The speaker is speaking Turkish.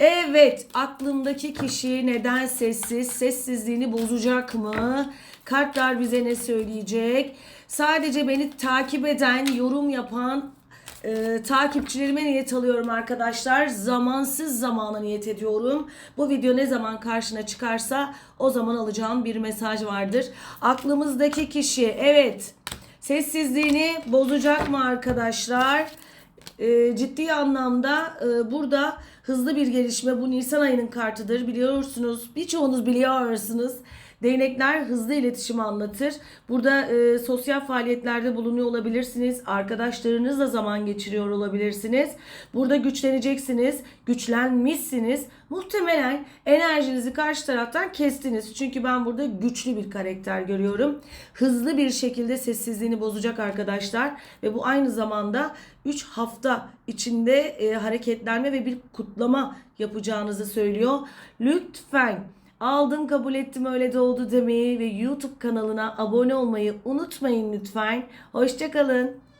Evet, aklımdaki kişi neden sessiz? Sessizliğini bozacak mı? Kartlar bize ne söyleyecek? Sadece beni takip eden, yorum yapan e, takipçilerime niyet alıyorum arkadaşlar. Zamansız zamana niyet ediyorum. Bu video ne zaman karşına çıkarsa o zaman alacağım bir mesaj vardır. Aklımızdaki kişi evet sessizliğini bozacak mı arkadaşlar? E, ciddi anlamda e, burada hızlı bir gelişme bu Nisan ayının kartıdır. Biliyorsunuz birçoğunuz biliyorsunuz Değnekler hızlı iletişimi anlatır. Burada e, sosyal faaliyetlerde bulunuyor olabilirsiniz. Arkadaşlarınızla zaman geçiriyor olabilirsiniz. Burada güçleneceksiniz. Güçlenmişsiniz. Muhtemelen enerjinizi karşı taraftan kestiniz. Çünkü ben burada güçlü bir karakter görüyorum. Hızlı bir şekilde sessizliğini bozacak arkadaşlar. Ve bu aynı zamanda 3 hafta içinde e, hareketlenme ve bir kutlama yapacağınızı söylüyor. Lütfen aldım kabul ettim öyle de oldu demeyi ve YouTube kanalına abone olmayı unutmayın lütfen. Hoşçakalın.